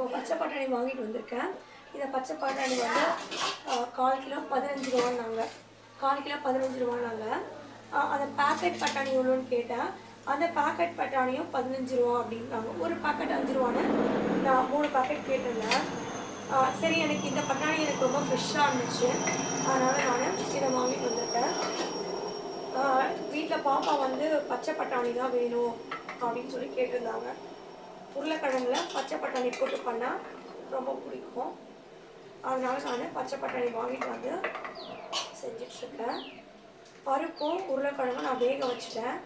இப்போ பச்சை பட்டாணி வாங்கிட்டு வந்திருக்கேன். இந்த பச்சை பட்டாணி வந்து கால் கிலோ பதினஞ்சு ரூபான்னாங்க. கால் கிலோ பதினஞ்சு ரூபான்னாங்க. அந்த பேக்கெட் பட்டாணி எவ்வளோன்னு கேட்டேன். அந்த பேக்கெட் பட்டாணியும் பதினஞ்சு ரூபா அப்படின்னாங்க. ஒரு பேக்கெட் அஞ்சு ரூபான்னு நான் மூணு பேக்கெட் கேட்டிருந்தேன். சரி எனக்கு இந்த பட்டாணி எனக்கு ரொம்ப ஃப்ரெஷ்ஷாக இருந்துச்சு. அதனால் நான் இதை வாங்கிட்டு வந்துட்டேன் வீட்டில் பாப்பா வந்து பச்சை பட்டாணி தான் வேணும் அப்படின்னு சொல்லி கேட்டிருந்தாங்க. உருளைக்கிழங்குல பச்சை பட்டாணி போட்டு பண்ணால் ரொம்ப பிடிக்கும். அதனால நான் பச்சை பட்டாணி வாங்கிட்டு வந்து செஞ்சிட்ருக்கேன். பருப்பும் உருளைக்கிழங்கும் நான் வேக வச்சுட்டேன்.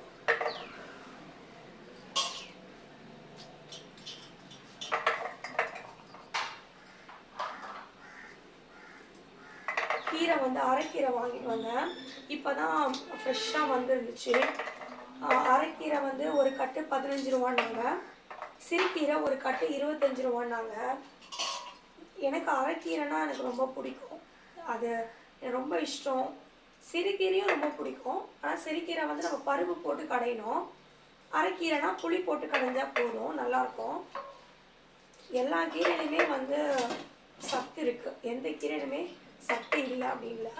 கீரை வந்து அரைக்கீரை வாங்கிட்டு வந்தேன். இப்போ தான் ஃப்ரெஷ்ஷாக வந்துருந்துச்சு அரைக்கீரை வந்து ஒரு கட்டு பதினஞ்சு ரூபான்னாங்க. சிறுக்கீரை ஒரு கட்டு இருபத்தஞ்சு ரூபான்னாங்க. எனக்கு அரைக்கீரைனா எனக்கு ரொம்ப பிடிக்கும். அது ரொம்ப இஷ்டம். சிறுகீரையும் ரொம்ப பிடிக்கும். ஆனால் சிறுகீரை வந்து நம்ம பருப்பு போட்டு கடையணும். அரைக்கீரைனா புளி போட்டு கடைஞ்சால் போதும் நல்லாயிருக்கும் எல்லா கீரையிலுமே வந்து சத்து இருக்குது எந்த கீரையிலுமே சத்து இல்லை அப்படின்ல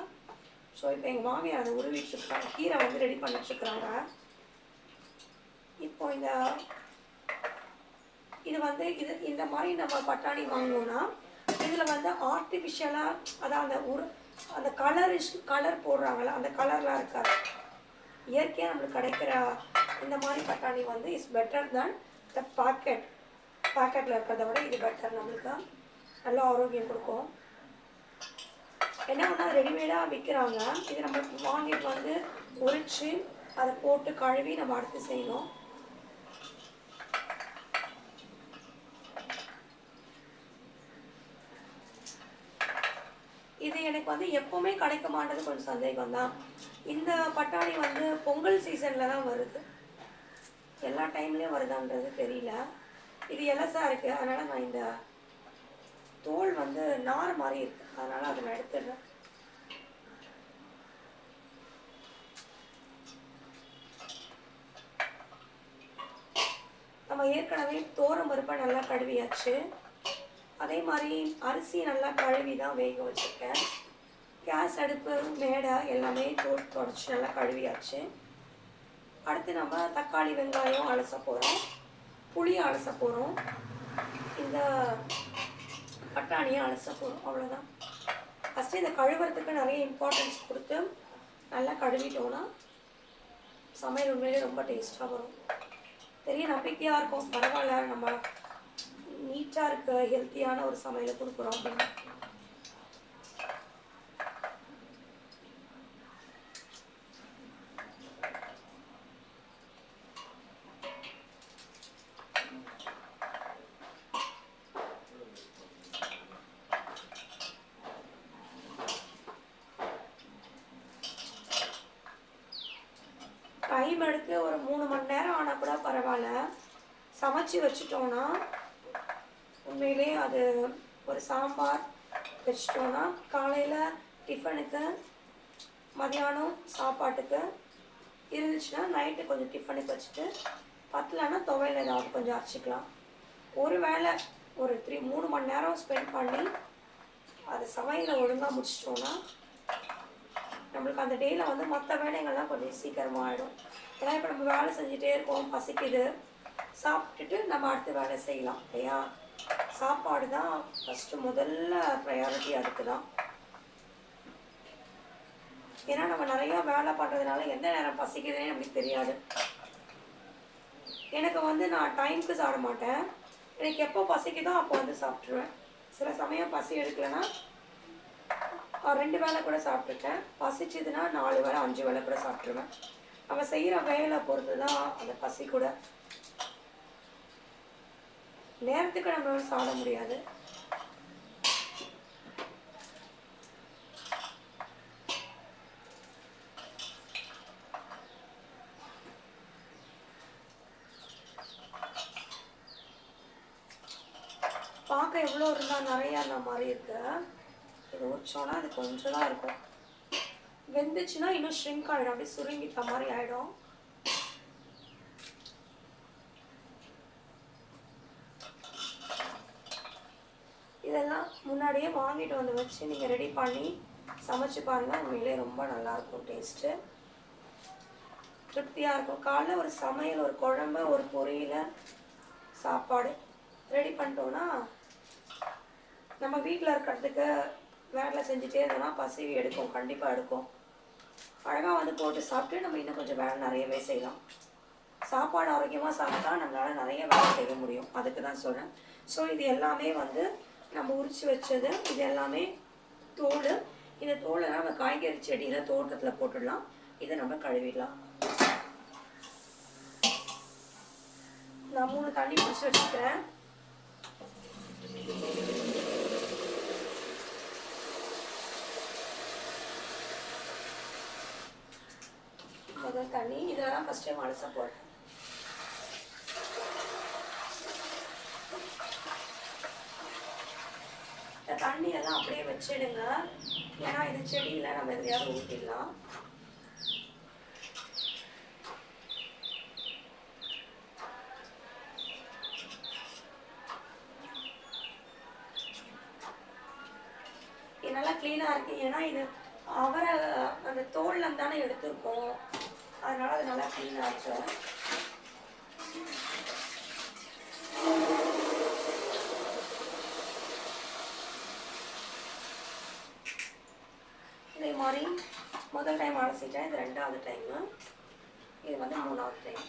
ஸோ இப்போ எங்கள் மாமியார் அதை உருவிட்டுருக்காங்க கீரை வந்து ரெடி பண்ணிட்டுருக்குறாங்க இப்போ இந்த இது வந்து இது இந்த மாதிரி நம்ம பட்டாணி வாங்கினோன்னா இதில் வந்து ஆர்டிஃபிஷியலாக அதான் அந்த உரு அந்த கலரிஷ் கலர் போடுறாங்கல்ல அந்த கலர்லாம் இருக்காது. இயற்கையாக நம்மளுக்கு கிடைக்கிற இந்த மாதிரி பட்டாணி வந்து is better than the packet பாக்கெட்டில் இருக்கிறத விட இது பெட்டர் நம்மளுக்கு நல்ல ஆரோக்கியம் கொடுக்கும். என்ன பண்ணால் ரெடிமேடாக விற்கிறாங்க இது நம்மளுக்கு வாங்கிட்டு வந்து உரிச்சு அதை போட்டு கழுவி நம்ம அடுத்து செய்யணும் இது எனக்கு வந்து எப்போவுமே கிடைக்க மாட்டது கொஞ்சம் சந்தேகம் தான் இந்த பட்டாணி வந்து பொங்கல் சீசனில் தான் வருது. எல்லா டைம்லேயும் வருதான்றது தெரியல. இது எலசாக இருக்குது அதனால் நான் இந்த தோல் வந்து நார் மாதிரி இருக்கு. அதனால் அதை நான் எடுத்துடுறேன். நம்ம ஏற்கனவே தோரம் பருப்பை நல்லா கழுவியாச்சு. அதே மாதிரி அரிசி நல்லா கழுவி தான் வேக வச்சுருக்கேன். கேஸ் அடுப்பு மேடை எல்லாமே தோல் தொடச்சி நல்லா கழுவியாச்சு. அடுத்து நம்ம தக்காளி வெங்காயம் அலச போகிறோம் புளி அலச போகிறோம் இந்த பட்டாணியை அலச போகிறோம் அவ்வளோதான் ஃபஸ்ட்டு இந்த கழுவுறதுக்கு நிறைய இம்பார்ட்டன்ஸ் கொடுத்து நல்லா கழுவிட்டோன்னா சமையல் உண்மையிலே ரொம்ப டேஸ்ட்டாக வரும். பெரிய நம்பிக்கையாக இருக்கும். பரவாயில்ல நம்ம நீட்டாக இருக்க ஹெல்த்தியான ஒரு சமையலை கொடுக்குறோம் அப்படின்னு. டைம் எடுத்து ஒரு மூணு மணி நேரம் ஆனால் கூட பரவாயில்ல. சமைச்சு வச்சுட்டோன்னா உண்மையிலே அது ஒரு சாம்பார் வச்சிட்டோன்னா காலையில் டிஃபனுக்கு மதியானம் சாப்பாட்டுக்கு இருந்துச்சுன்னா நைட்டு கொஞ்சம் டிஃபனுக்கு வச்சுட்டு பத்தலைன்னா துவையல் ஏதாவது கொஞ்சம் அரைச்சிக்கலாம். ஒரு வேளை ஒரு த்ரீ மூணு மணி நேரம் ஸ்பெண்ட் பண்ணி அது சமையலை ஒழுங்காக முடிச்சிட்டோன்னா நம்மளுக்கு அந்த டேயில் வந்து மற்ற வேலைகள்லாம் கொஞ்சம் சீக்கிரமாக ஆகிடும் ஏன்னா இப்போ நம்ம வேலை செஞ்சுட்டே இருக்கோம் பசிக்குது. சாப்பிட்டுட்டு நம்ம அடுத்து வேலை செய்யலாம் இல்லையா? சாப்பாடு தான் ஃபஸ்ட்டு முதல்ல ப்ரையாரிட்டி அதுக்கு தான் ஏன்னா நம்ம நிறையா வேலை பண்ணுறதுனால எந்த நேரம் பசிக்குதுன்னே நம்மளுக்கு தெரியாது. எனக்கு வந்து நான் டைமுக்கு சாப்பிட மாட்டேன். எனக்கு எப்போ பசிக்குதோ அப்போ வந்து சாப்பிட்ருவேன் சில சமயம் பசி எடுக்கலைன்னா ரெண்டு வேளை கூட சாப்பிட்ருக்கேன் பசிச்சதுன்னா நாலு வேளை அஞ்சு வேளை கூட சாப்பிட்ருவேன் நம்ம செய்கிற வேலை பொறுத்து தான் அந்த பசி கூட. நேரத்துக்கு நம்மளால சாப்பிட முடியாது. பார்க்க எவ்வளோ இருந்தால் நிறையா அந்த மாதிரி இருக்கேன் ரோச்சோன்னா அது கொஞ்சம் தான் இருக்கும். வெந்துச்சுன்னா இன்னும் ஷ்ரிங்க் ஆகிடும் அப்படியே சுருங்கிட்ட மாதிரி ஆகிடும் இதெல்லாம் முன்னாடியே வாங்கிட்டு வந்து வச்சு நீங்கள் ரெடி பண்ணி சமைச்சு பாருங்கள் உண்மையிலே ரொம்ப நல்லாயிருக்கும் டேஸ்ட்டு திருப்தியாக இருக்கும். காலைல ஒரு சமையல் ஒரு குழம்பு ஒரு பொரியல் சாப்பாடு ரெடி பண்ணிட்டோன்னா நம்ம வீட்டில் இருக்கிறதுக்கு வேலை செஞ்சுட்டே இருந்தோம்னா பசி எடுக்கும் கண்டிப்பாக எடுக்கும். அழகாக வந்து போட்டு சாப்பிட்டு நம்ம இன்னும் கொஞ்சம் வேலை நிறையவே செய்யலாம். சாப்பாடு ஆரோக்கியமாக சாப்பிட்டா நம்மளால் நிறைய வேலை செய்ய முடியும். அதுக்கு தான் சொல்கிறேன் ஸோ இது எல்லாமே வந்து நம்ம உரிச்சு வச்சது இது எல்லாமே தோல் இந்த தோலை நம்ம காய்கறி செடியில் தோட்டத்தில் போட்டுடலாம். இதை நம்ம கழுவிடலாம். நான் மூணு தண்ணி பிடிச்சி வச்சுக்கிறேன். முதல் தண்ணி இதெல்லாம் ஃபஸ்ட் டைம் அலச போடுறேன். இந்த தண்ணி எல்லாம் அப்படியே வச்சிடுங்க. ஏன்னா இது செடியில் நம்ம எதையாவது ஊற்றிடலாம் இது நல்லா க்ளீனாக இருக்குது ஏன்னா இது அவரை அந்த தோல்ல தானே எடுத்துருக்கோம். அதனால அது நல்லா க்ளீனாக இருக்கு இதே மாதிரி முதல் டைம் அலசிட்டேன். இது ரெண்டாவது டைமு இது வந்து மூணாவது டைம்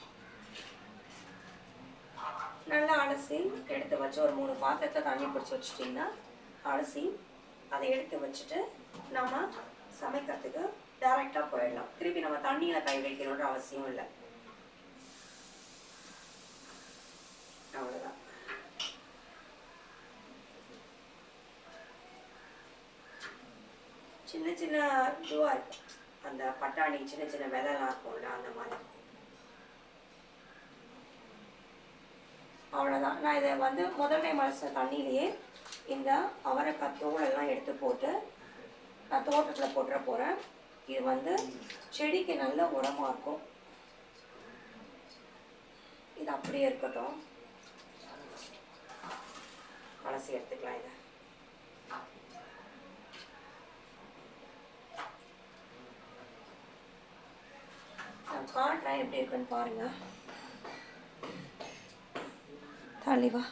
நல்லா அலசி எடுத்து வச்சு ஒரு மூணு பாத்திரத்தை தண்ணி பிடிச்சி வச்சுட்டிங்கன்னா அலசி அதை எடுத்து வச்சுட்டு நம்ம சமைக்கிறதுக்கு டைரெக்டாக போயிடலாம். திருப்பி நம்ம தண்ணியில் கை வைக்கணுன்ற அவசியம் இல்லை. அவ்வளோதான் சின்ன சின்ன இதுவாக இருக்கும். அந்த பட்டாணி சின்ன சின்ன விதைலாம் இருக்கும்ல அந்த மாதிரி. அவ்வளோதான் நான் இதை வந்து முதல் டைம் அலசின தண்ணியிலேயே இந்த அவரைக்காய் தோலெல்லாம் எடுத்து போட்டு நான் தோட்டத்தில் போட்டுற போகிறேன் இது வந்து செடிக்கு நல்ல உரமாக இருக்கும். இது அப்படியே இருக்கட்டும். அலசி எடுத்துக்கலாம் இதை. நான் காட்டுறேன் எப்படி இருக்குன்னு பாருங்க. தள்ளிவா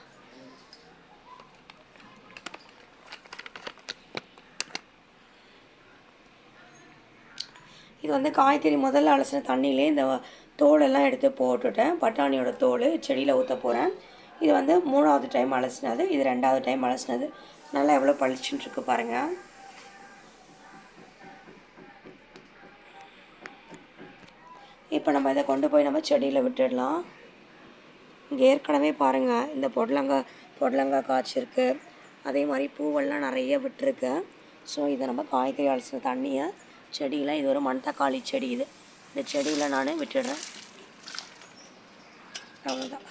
இது வந்து காய்கறி முதல்ல அலசின தண்ணியிலே இந்த தோலெல்லாம் எடுத்து போட்டுட்டேன். பட்டாணியோட தோல் செடியில் ஊற்ற போகிறேன் இது வந்து மூணாவது டைம் அலசினது இது ரெண்டாவது டைம் அலசினது. நல்லா எவ்வளோ பளிச்சுன்னு இருக்கு பாருங்கள் இப்போ நம்ம இதை கொண்டு போய் நம்ம செடியில் விட்டுடலாம். இங்கே ஏற்கனவே பாருங்கள் இந்த பொடலங்காய் பொடலங்காய் காய்ச்சிருக்கு அதே மாதிரி பூவெல்லாம் நிறைய விட்டுருக்கு. ஸோ இதை நம்ம காய்கறி அலசின தண்ணியை செடியில் இது ஒரு மண்தக்காளி செடி இது. இந்த செடியில் நான் விட்டுடுறேன். அவ்வளோதான்